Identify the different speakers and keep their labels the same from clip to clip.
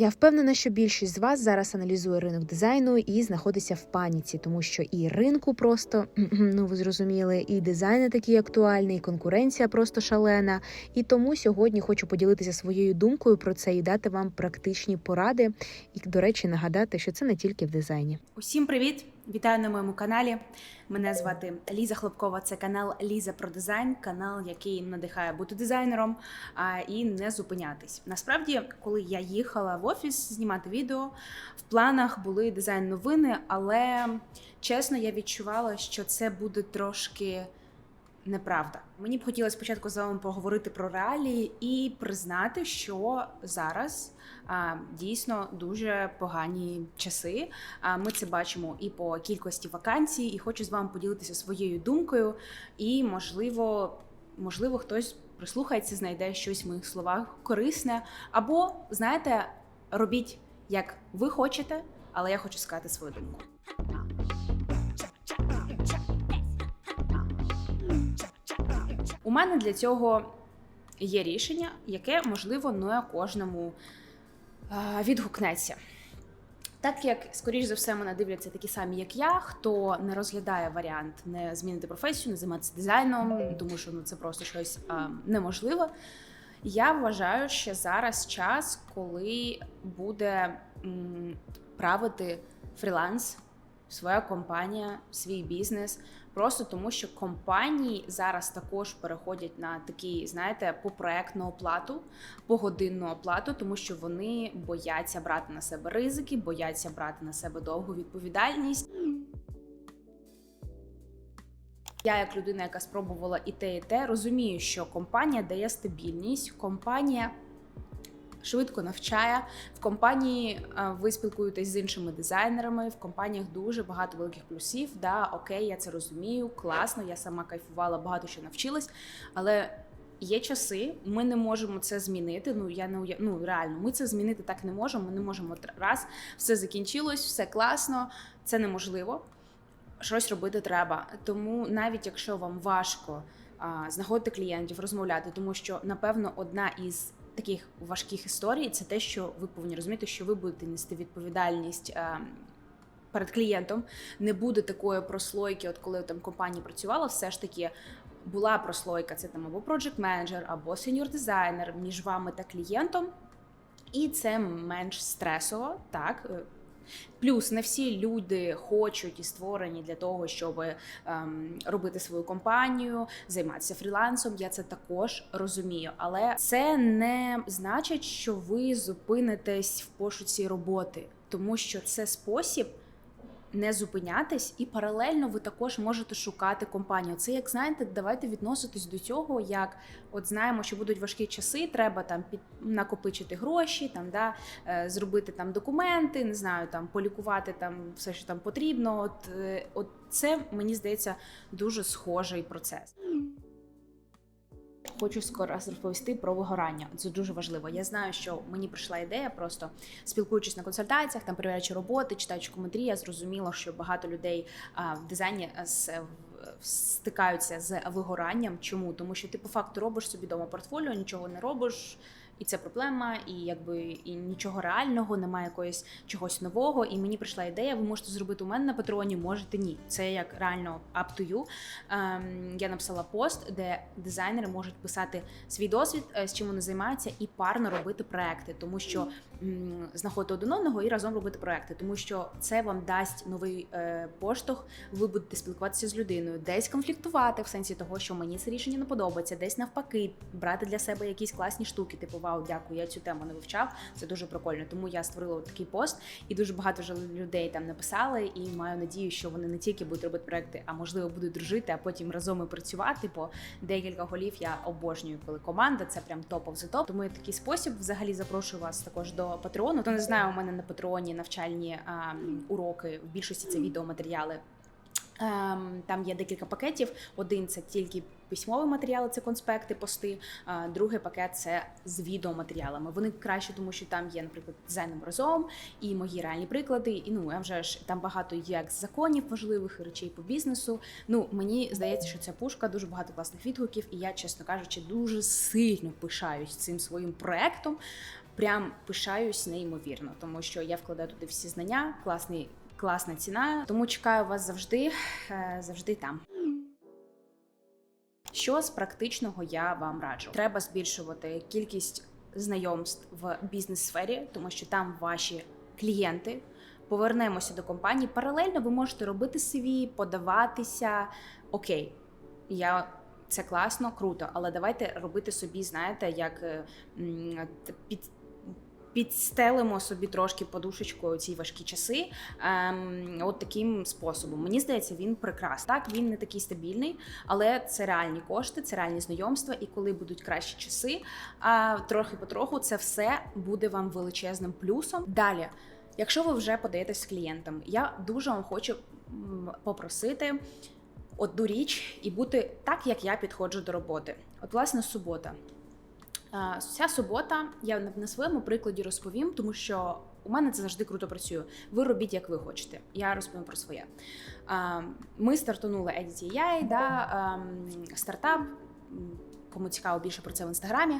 Speaker 1: Я впевнена, що більшість з вас зараз аналізує ринок дизайну і знаходиться в паніці, тому що і ринку просто ну ви зрозуміли, і дизайн такий актуальний, і конкуренція просто шалена. І тому сьогодні хочу поділитися своєю думкою про це і дати вам практичні поради. І, до речі, нагадати, що це не тільки в дизайні.
Speaker 2: Усім привіт! Вітаю на моєму каналі. Мене звати Ліза Хлопкова. Це канал Ліза про дизайн, канал, який надихає бути дизайнером а, і не зупинятись. Насправді, коли я їхала в офіс знімати відео, в планах були дизайн новини, але чесно, я відчувала, що це буде трошки. Неправда. Мені б хотілося спочатку з вами поговорити про реалії і признати, що зараз а, дійсно дуже погані часи. А, ми це бачимо і по кількості вакансій, і хочу з вами поділитися своєю думкою. І, можливо, можливо, хтось прислухається, знайде щось в моїх словах корисне. Або, знаєте, робіть як ви хочете, але я хочу сказати свою думку. У мене для цього є рішення, яке можливо не кожному е, відгукнеться. Так як, скоріш за все, мене дивляться такі самі, як я, хто не розглядає варіант не змінити професію, не займатися дизайном, тому що ну це просто щось а, неможливе. Я вважаю, що зараз час, коли буде м, правити фріланс, своя компанія, свій бізнес. Просто тому, що компанії зараз також переходять на такі, знаєте, попроектну оплату, погодинну оплату, тому що вони бояться брати на себе ризики, бояться брати на себе довгу відповідальність. Я, як людина, яка спробувала і те, і те, розумію, що компанія дає стабільність, компанія швидко навчає. В компанії е, ви спілкуєтесь з іншими дизайнерами. В компаніях дуже багато великих плюсів. Да, окей, я це розумію, класно. Я сама кайфувала, багато що навчилась, але. Є часи, ми не можемо це змінити. Ну я не ну реально, ми це змінити так не можемо. Ми не можемо раз, все закінчилось, все класно, це неможливо. Щось робити треба. Тому навіть якщо вам важко а, знаходити клієнтів, розмовляти, тому що напевно одна із таких важких історій це те, що ви повинні розуміти, що ви будете нести відповідальність. а, Перед клієнтом не буде такої прослойки, от коли там компанія працювала, все ж таки була прослойка. Це там або project менеджер або сеньор дизайнер між вами та клієнтом, і це менш стресово, так. Плюс не всі люди хочуть і створені для того, щоб ем, робити свою компанію, займатися фрілансом. Я це також розумію, але це не значить, що ви зупинитесь в пошуці роботи, тому що це спосіб. Не зупинятись, і паралельно ви також можете шукати компанію. Це як знаєте, давайте відноситись до цього, як от знаємо, що будуть важкі часи, треба там під накопичити гроші, там да е, зробити там документи, не знаю, там полікувати там все, що там потрібно. От, е, от це мені здається дуже схожий процес. Хочу скоро розповісти про вигорання. Це дуже важливо. Я знаю, що мені прийшла ідея, просто спілкуючись на консультаціях, там перевіряючи роботи, читаючи коментарі, я зрозуміла, що багато людей а, в дизайні з стикаються з вигоранням. Чому? Тому що ти по факту робиш собі дома портфоліо, нічого не робиш. І це проблема, і якби і нічого реального, немає якоїсь чогось нового. І мені прийшла ідея. Ви можете зробити у мене на патреоні, можете ні. Це як реально up to you. Ем, я написала пост, де дизайнери можуть писати свій досвід, е, з чим вони займаються, і парно робити проекти, тому що м, знаходити один одного і разом робити проекти, тому що це вам дасть новий е, поштовх. Ви будете спілкуватися з людиною, десь конфліктувати в сенсі того, що мені це рішення не подобається, десь навпаки, брати для себе якісь класні штуки, типу вау, дякую, я цю тему не вивчав. Це дуже прикольно. Тому я створила такий пост, і дуже багато вже людей там написали. І маю надію, що вони не тільки будуть робити проекти, а можливо будуть дружити, а потім разом і працювати. Бо декілька голів я обожнюю, коли команда це прям топ of the топ. Тому я такий спосіб взагалі запрошую вас також до Патреону. Хто не знає, у мене на Патреоні навчальні а, уроки. В більшості це відеоматеріали. Ем, Там є декілька пакетів. Один це тільки письмові матеріали, це конспекти, пости. А другий пакет це з відеоматеріалами. Вони краще, тому що там є, наприклад, дизайном разом і мої реальні приклади. І ну а вже ж там багато як законів важливих і речей по бізнесу. Ну мені здається, що ця пушка дуже багато класних відгуків, і я, чесно кажучи, дуже сильно пишаюсь цим своїм проектом. прям пишаюсь неймовірно, тому що я вкладаю туди всі знання, класний, класна ціна. Тому чекаю вас завжди, е, завжди там. Що з практичного я вам раджу? Треба збільшувати кількість знайомств в бізнес-сфері, тому що там ваші клієнти. Повернемося до компанії. Паралельно ви можете робити CV, подаватися. Окей, я це класно, круто, але давайте робити собі, знаєте, як е, під. Підстелимо собі трошки подушечкою ці важкі часи. Ем, от таким способом. Мені здається, він прекрасний. Так, він не такий стабільний, але це реальні кошти, це реальні знайомства. І коли будуть кращі часи, а трохи потроху це все буде вам величезним плюсом. Далі, якщо ви вже подаєтесь з клієнтами, я дуже вам хочу попросити одну річ і бути так, як я підходжу до роботи. От, власне, субота. А, Ця субота я на- своєму прикладі розповім, тому що у мене це завжди круто працює. Ви робіть, як ви хочете. Я розповім про своє. Ми стартанули EditAI, да, ем, стартап. Кому цікаво більше про це в інстаграмі.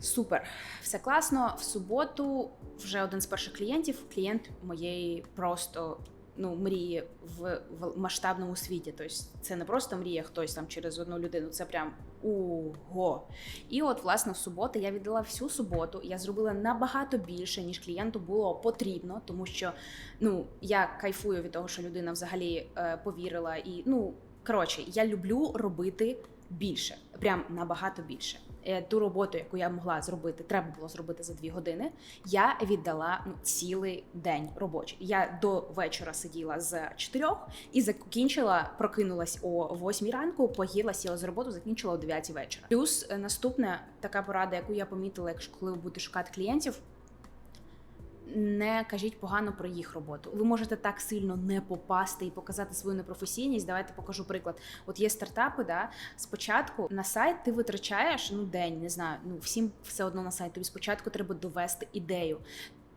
Speaker 2: Супер, все класно. В суботу вже один з перших клієнтів, клієнт моєї просто ну, мрії в, в масштабному світі. Тобто це не просто мрія хтось там через одну людину, це прям ого. І от, власне, в суботу я віддала всю суботу. Я зробила набагато більше, ніж клієнту було потрібно, тому що ну я кайфую від того, що людина взагалі е, повірила. І ну коротше, я люблю робити більше, прям набагато більше. Е, Ту роботу, яку я могла зробити, треба було зробити за дві години. Я віддала ну, цілий день робочий. Я до вечора сиділа з чотирьох і закінчила, прокинулась о восьмій ранку, поїла, сіла з роботу, закінчила о дев'ятій вечора. Плюс е, наступна така порада, яку я помітила, якщо коли ви будете шукати клієнтів. Не кажіть погано про їх роботу. Ви можете так сильно не попасти і показати свою непрофесійність. Давайте покажу приклад. От є стартапи, да спочатку на сайт ти витрачаєш ну день, не знаю. Ну всім все одно на сайт. Тобі спочатку треба довести ідею.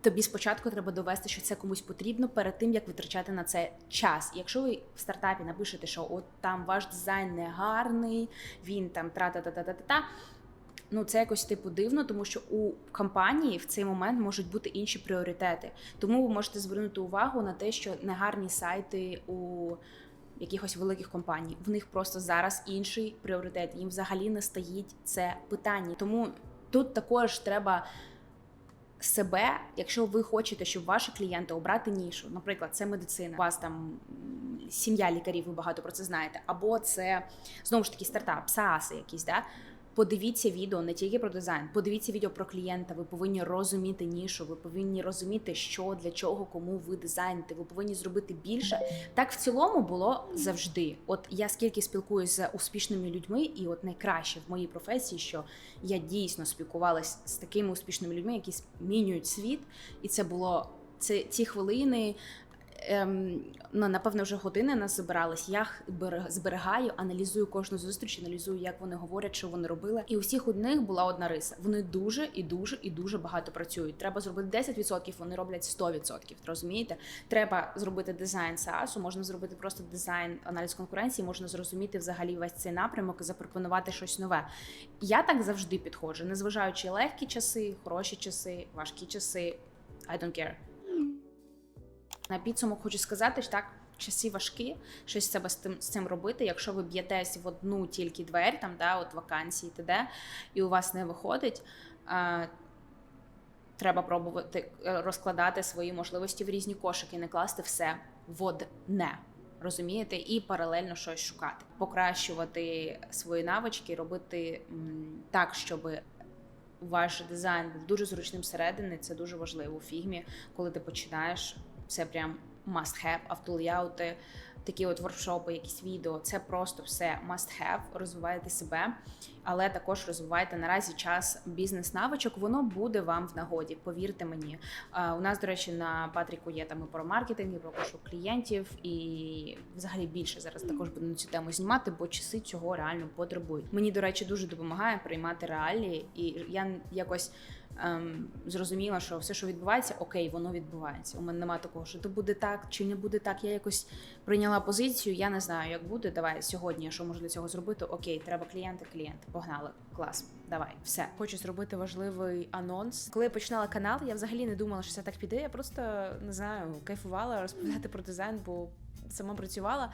Speaker 2: Тобі спочатку треба довести, що це комусь потрібно перед тим, як витрачати на це час. Якщо ви в стартапі напишете, що от там ваш дизайн не гарний, він там тра-та-та-та-та-та. Ну, це якось типу дивно, тому що у компанії в цей момент можуть бути інші пріоритети. Тому ви можете звернути увагу на те, що негарні сайти у якихось великих компаній. В них просто зараз інший пріоритет. Їм взагалі не стоїть це питання. Тому тут також треба себе, якщо ви хочете, щоб ваші клієнти обрати нішу, наприклад, це медицина, у вас там сім'я лікарів, ви багато про це знаєте, або це знову ж таки стартап, SaaS якісь, да. Подивіться відео не тільки про дизайн, подивіться відео про клієнта. Ви повинні розуміти нішу, ви повинні розуміти, що для чого, кому ви дизайните. Ви повинні зробити більше. Так в цілому було завжди. От я скільки спілкуюся з успішними людьми, і от найкраще в моїй професії, що я дійсно спілкувалася з такими успішними людьми, які змінюють світ, і це було це ці хвилини. Ем, ну, напевно, вже години нас збирались. Я зберігаю, аналізую кожну зустріч, аналізую, як вони говорять, що вони робили. І у всіх у них була одна риса. Вони дуже і дуже і дуже багато працюють. Треба зробити 10%, вони роблять 100%. Розумієте? Треба зробити дизайн SaaS, можна зробити просто дизайн аналіз конкуренції, можна зрозуміти взагалі весь цей напрямок і запропонувати щось нове. Я так завжди підходжу, незважаючи легкі часи, хороші часи, важкі часи. I don't care. На підсумок хочу сказати, що так, часи важкі, щось треба з тим з цим робити. Якщо ви б'єтесь в одну тільки двері, там да, от вакансії, т.д., і у вас не виходить. А, Треба пробувати е, розкладати свої можливості в різні кошики, не класти все в одне. Розумієте, і паралельно щось шукати, покращувати свої навички, робити так, щоб ваш дизайн був дуже зручним всередини. Це дуже важливо у фігмі, коли ти починаєш. Це прям must have, автолеяути, такі от воркшопи, якісь відео. Це просто все must have, розвивайте себе, але також розвивайте наразі час бізнес-навичок. Воно буде вам в нагоді. Повірте мені. У нас, до речі, на Патріку є там і про маркетинг, і про пошук клієнтів, і взагалі більше зараз також буду на цю тему знімати, бо часи цього реально потребують. Мені, до речі, дуже допомагає приймати реалії, і я якось ем, зрозуміла, що все, що відбувається, окей, воно відбувається. У мене немає такого, що то буде так чи не буде так. Я якось прийняла позицію. Я не знаю, як буде. Давай сьогодні, що можу для цього зробити? Окей, треба клієнти, клієнти. Погнали. Клас, давай, все. Хочу зробити важливий анонс. Коли я починала канал, я взагалі не думала, що це так піде. Я просто не знаю, кайфувала розповідати про дизайн, бо сама працювала.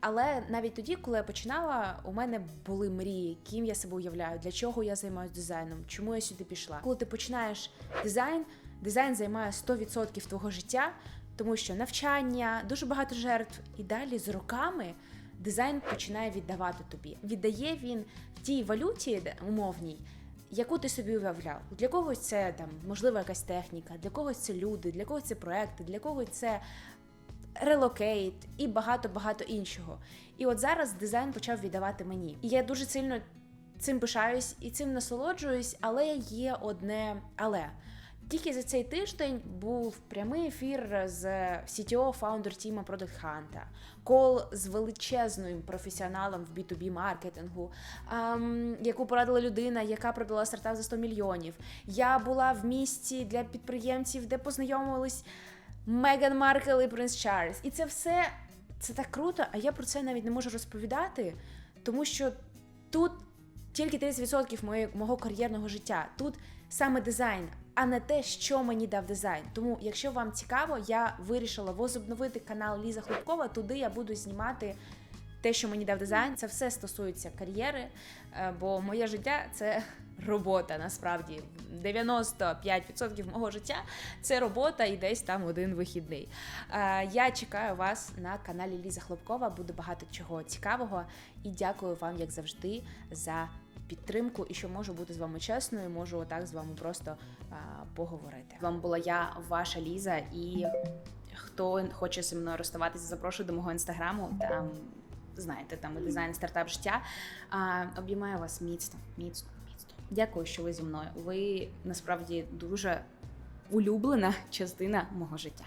Speaker 2: Але навіть тоді, коли я починала, у мене були мрії, ким я себе уявляю, для чого я займаюся дизайном, чому я сюди пішла. Коли ти починаєш дизайн, дизайн займає 100% твого життя, тому що навчання, дуже багато жертв, і далі з роками дизайн починає віддавати тобі. Віддає він в тій валюті умовній. Яку ти собі уявляв? Для когось це там можливо якась техніка, для когось це люди, для когось це проекти, для когось це релокейт і багато-багато іншого. І от зараз дизайн почав віддавати мені. І я дуже сильно цим пишаюсь і цим насолоджуюсь, але є одне але. Тільки за цей тиждень був прямий ефір з CTO фаундер тіма Product Hunt, кол з величезним професіоналом в B2B маркетингу, ем, яку порадила людина, яка продала стартап за 100 мільйонів. Я була в місті для підприємців, де познайомились Меган Маркл і Принц Чарльз. І це все це так круто, а я про це навіть не можу розповідати, тому що тут тільки 30% моє, мого кар'єрного життя. Тут саме дизайн, а не те, що мені дав дизайн. Тому, якщо вам цікаво, я вирішила возобновити канал Ліза Хлопкова. Туди я буду знімати. Те, що мені дав дизайн, це все стосується кар'єри, е, бо моє життя це робота. Насправді 95% мого життя це робота і десь там один вихідний. Е, Я чекаю вас на каналі Ліза Хлопкова. Буде багато чого цікавого. І дякую вам, як завжди, за підтримку і що можу бути з вами чесною. Можу отак з вами просто поговорити. З вами була я, ваша Ліза, і хто хоче зі мною розставатися, запрошую до мого інстаграму. Там знаєте, там і дизайн стартап життя. А, обіймаю вас міцно, міцно. Дякую, що ви зі мною. Ви насправді дуже улюблена частина мого життя.